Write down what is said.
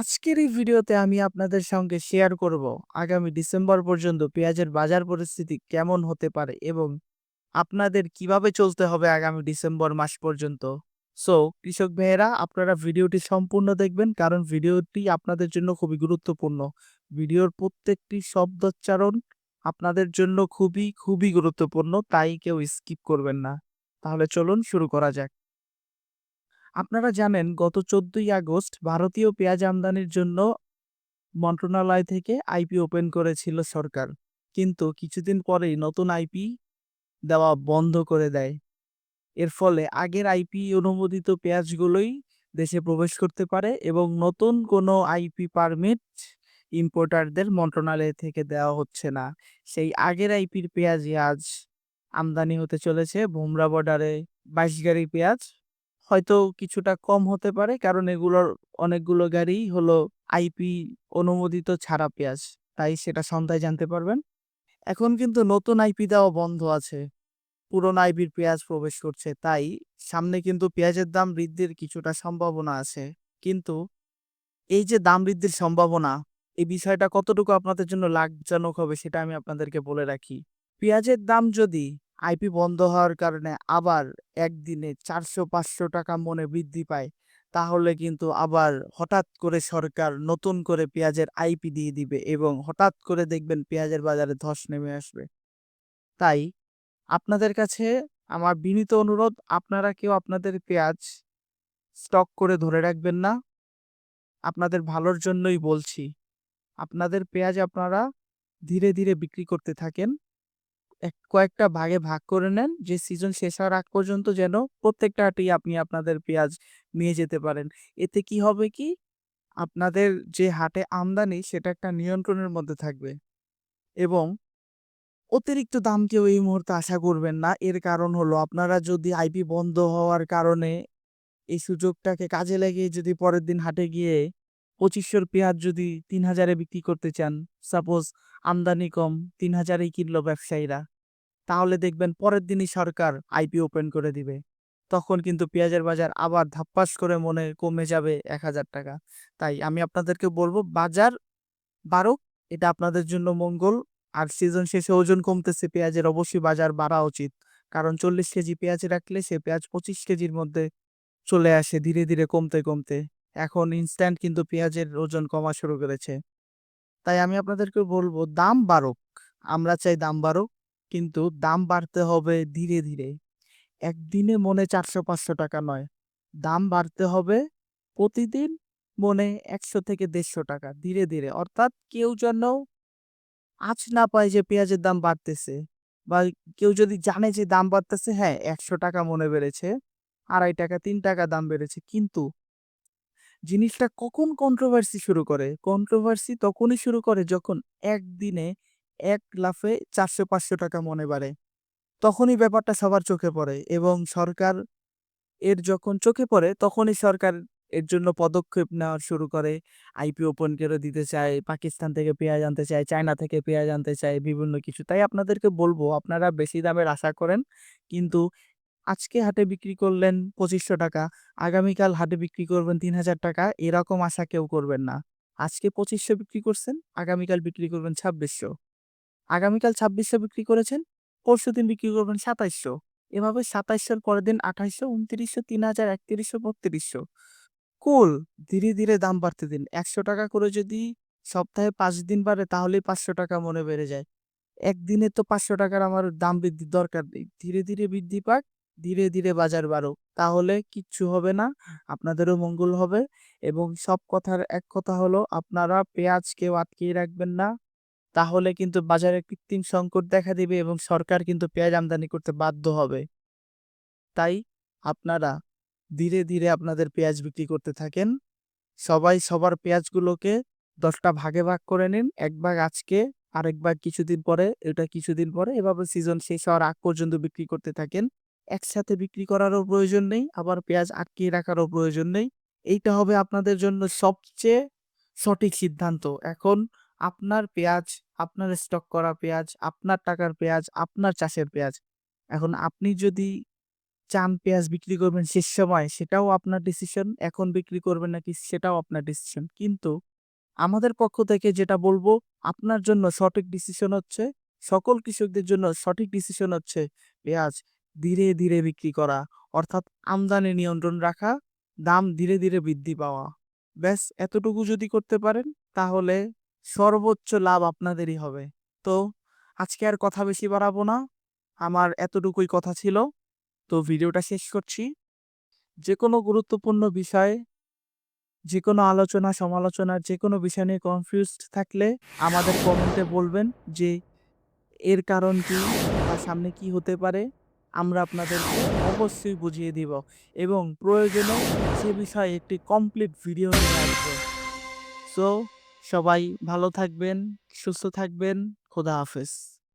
আজকের এই ভিডিওতে আমি আপনাদের সঙ্গে শেয়ার করব আগামী ডিসেম্বর পর্যন্ত পেঁয়াজের বাজার পরিস্থিতি কেমন হতে পারে এবং আপনাদের কীভাবে চলতে হবে আগামী ডিসেম্বর মাস পর্যন্ত। সো কৃষক ভাইয়েরা, আপনারা ভিডিওটি সম্পূর্ণ দেখবেন কারণ ভিডিওটি আপনাদের জন্য খুবই গুরুত্বপূর্ণ। ভিডিওর প্রত্যেকটি শব্দোচ্চারণ আপনাদের জন্য খুবই খুবই গুরুত্বপূর্ণ, তাই কেউ স্কিপ করবেন না। তাহলে চলুন শুরু করা যাক। আপনারা জানেন গত চোদ্দই আগস্ট ভারতীয় পেঁয়াজ আমদানির জন্য মন্ত্রণালয় থেকে আইপি ওপেন করেছিল সরকার। কিন্তু কিছুদিন পরেই নতুন আইপি দেওয়া বন্ধ করে দেয়। এর ফলে আগের আইপি অনুমোদিত পেঁয়াজগুলোই দেশে প্রবেশ করতে পারে এবং নতুন কোনো আইপি পারমিট ইম্পোর্টারদের মন্ত্রণালয় থেকে দেওয়া হচ্ছে না। সেই আগের আইপির পেঁয়াজই আজ আমদানি হতে চলেছে। ভোমরা বর্ডারে বাইশ গাড়ি পেঁয়াজ হয়তো কিছুটা কম হতে পারে। কারণ এগুলোর অনেকগুলো গাড়ি হলো আইপি অনুমোদিত ছাড়া পেঁয়াজ। তাই সেটা সন্ধ্যায় জানতে পারবেন। এখন কিন্তু নতুন আইপি দেওয়া বন্ধ আছে। পুরনো আইপির পেঁয়াজ প্রবেশ করছে। তাই সামনে কিন্তু পেঁয়াজের দাম বৃদ্ধির কিছুটা সম্ভাবনা আছে। কিন্তু এই যে দাম বৃদ্ধির সম্ভাবনা, এই বিষয়টা কতটুকু আপনাদের জন্য লাভজনক হবে সেটা আমি আপনাদেরকে বলে রাখি। পেঁয়াজের দাম যদি আইপি বন্ধ হওয়ার কারণে আবার একদিনে চারশো পাঁচশো টাকা মনে বৃদ্ধি পায়। তাহলে কিন্তু আবার হঠাৎ করে সরকার নতুন করে পেঁয়াজের আইপি দিয়ে দিবে এবং হঠাৎ করে দেখবেন পেঁয়াজের বাজারে ধস নেমে আসবে। তাই আপনাদের কাছে আমার বিনীত অনুরোধ, আপনারা কেউ আপনাদের পেঁয়াজ স্টক করে ধরে রাখবেন না। আপনাদের ভালোর জন্যই বলছি। আপনাদের পেঁয়াজ আপনারা ধীরে ধীরে বিক্রি করতে থাকেন। কয়েকটা ভাগে ভাগ করে নেন। যে সিজন শেষ হওয়ার আগ পর্যন্ত যেন প্রত্যেকটা হাটেই আপনি আপনাদের পেঁয়াজ নিয়ে যেতে পারেন। এতে কি হবে কি? আপনাদের যে হাটে আমদানি সেটা একটা নিয়ন্ত্রণের মধ্যে থাকবে। এবং অতিরিক্ত দাম কেউ এই মুহূর্তে আশা করবেন না। এর কারণ হলো আপনারা যদি আইপি বন্ধ হওয়ার কারণে এই সুযোগটাকে কাজে লাগিয়ে যদি পরের দিন হাটে গিয়ে পঁচিশশোর পেঁয়াজ যদি তিন হাজারে বিক্রি করতে চান সাপোজ আমদানি কম, তিন হাজারেই কিনলো ব্যবসায়ীরা, তাহলে দেখবেন পরের দিনই সরকার আইপি ওপেন করে দিবে। তখন কিন্তু পেঁয়াজের বাজার আবার ধাপ্পাস করে মনে কমে যাবে এক হাজার টাকা। তাই আমি আপনাদেরকে বলব, বাজার বাড়ুক, এটা আপনাদের জন্য মঙ্গল, আর সিজন শেষে ওজন কমতেছে, পেঁয়াজের অবশ্যই বাজার বাড়া উচিত। কারণ চল্লিশ কেজি পেঁয়াজ রাখলে সে পেঁয়াজ পঁচিশ কেজির মধ্যে চলে আসে ধীরে ধীরে কমতে কমতে। এখন ইনস্ট্যান্ট কিন্তু পেঁয়াজের ওজন কমা শুরু করেছে। তাই আমি আপনাদেরকে বলব, দাম বাড়ুক। আমরা চাই দাম বাড়ুক, কিন্তু দাম বাড়তে হবে ধীরে ধীরে। একদিনে মনে চারশো পাঁচশো টাকা নয়। দাম বাড়তে হবে প্রতিদিন মনে একশো থেকে দেড়শো টাকা ধীরে ধীরে। অর্থাৎ কেউ যেন আজ না পায় যে পেঁয়াজের দাম বাড়তেছে বা কেউ যদি জানে যে দাম বাড়তেছে হ্যাঁ একশো টাকা মনে বেড়েছে, আড়াই টাকা, তিন টাকা দাম বেড়েছে। কিন্তু জিনিসটা কখন কন্ট্রোভার্সি শুরু করে? কন্ট্রোভার্সি তখনই শুরু করে যখন একদিনে এক লাফে চারশো পাঁচশো টাকা মনে বাড়ে। তখনই ব্যাপারটা সবার চোখে পড়ে এবং সরকার এর যখন চোখে পড়ে তখনই সরকার এর জন্য পদক্ষেপ নেওয়া শুরু করে। আইপি ওপেন করে দিতে চায়, পাকিস্তান থেকে পেঁয়াজ আনতে চায়, চায়না থেকে পেঁয়াজ আনতে চায়, বিভিন্ন কিছু। তাই আপনাদেরকে বলব, আপনারা বেশি দামের আশা করেন, কিন্তু আজকে হাটে বিক্রি করলেন পঁচিশশো টাকা, আগামীকাল হাটে বিক্রি করবেন তিন হাজার টাকা, এরকম আশা কেউ করবেন না। আজকে পঁচিশশো বিক্রি করছেন, আগামীকাল বিক্রি করবেন ছাব্বিশশো। আগামীকাল ছাব্বিশশো বিক্রি করেছেন, পরশু দিন বিক্রি করবেন সাতাইশশো। এভাবে সাতাইশশোর পরের দিন আঠাইশশো, উনত্রিশশো তিন হাজার একত্রিশশো, বত্রিশশো। কুল, ধীরে ধীরে দাম বাড়তে দিন। একশো টাকা করে যদি সপ্তাহে পাঁচ দিন বাড়ে, তাহলেই পাঁচশো টাকা মনে বেড়ে যায়। একদিনে তো পাঁচশো টাকার আমার দাম বৃদ্ধির দরকার নেই। ধীরে ধীরে বৃদ্ধি পাক ধীরে ধীরে বাজার বাড়ুক। তাহলে কিচ্ছু হবে না, আপনাদেরও মঙ্গল হবে এবং সব কথার এক কথা হলো, আপনারা পেঁয়াজ কেউ আটকিয়ে রাখবেন না। তাহলে কিন্তু বাজারে কৃত্রিম সংকট দেখা দিবে এবং সরকার কিন্তু পেঁয়াজ আমদানি করতে বাধ্য হবে। তাই আপনারা ধীরে ধীরে আপনাদের পেঁয়াজ বিক্রি করতে থাকেন। সবাই সবার পেঁয়াজগুলোকে দশটা ভাগে ভাগ করে নিন, এক ভাগ আজকে, আরেক ভাগ কিছুদিন পরে, এটা কিছুদিন পরে, এভাবে সিজন শেষ হওয়ার আগ পর্যন্ত বিক্রি করতে থাকেন। একসাথে বিক্রি করারও প্রয়োজন নেই, আবার পেঁয়াজ আটকিয়ে রাখারও প্রয়োজন নেই। এইটা হবে আপনাদের জন্য সবচেয়ে সঠিক সিদ্ধান্ত। এখন আপনার পেঁয়াজ, আপনার স্টক করা পেঁয়াজ, আপনার টাকার পেঁয়াজ, আপনার চাষের পেঁয়াজ, এখন আপনি যদি চান পেঁয়াজ বিক্রি করবেন শেষ সময়, সেটাও আপনার ডিসিশন এখন বিক্রি করবেন নাকি সেটাও আপনার ডিসিশন কিন্তু আমাদের পক্ষ থেকে যেটা বলব, আপনার জন্য সঠিক ডিসিশন হচ্ছে, সকল কৃষকদের জন্য সঠিক ডিসিশন হচ্ছে পেঁয়াজ। ধীরে ধীরে বিক্রি করা, অর্থাৎ আমদানি নিয়ন্ত্রণ রাখা, দাম ধীরে ধীরে বৃদ্ধি পাওয়া। ব্যাস, এতটুকু যদি করতে পারেন, তাহলে সর্বোচ্চ লাভ আপনাদেরই হবে। তো আজকে আর কথা বেশি বাড়াবো না। আমার এতটুকুই কথা ছিল। তো ভিডিওটা শেষ করছি। যে কোনো গুরুত্বপূর্ণ বিষয়ে যে কোনো আলোচনা সমালোচনা যে কোনো বিষয় নিয়ে কনফিউজড থাকলে আমাদের কমেন্টে বলবেন যে, এর কারণ কি বা সামনে কি হতে পারে। আমরা আপনাদেরকে অবশ্যই বুঝিয়ে দিব এবং প্রয়োজনে সে বিষয়ে একটি কমপ্লিট ভিডিও নিয়ে আসব। সো সবাই ভালো থাকবেন, সুস্থ থাকবেন, খোদা হাফেজ।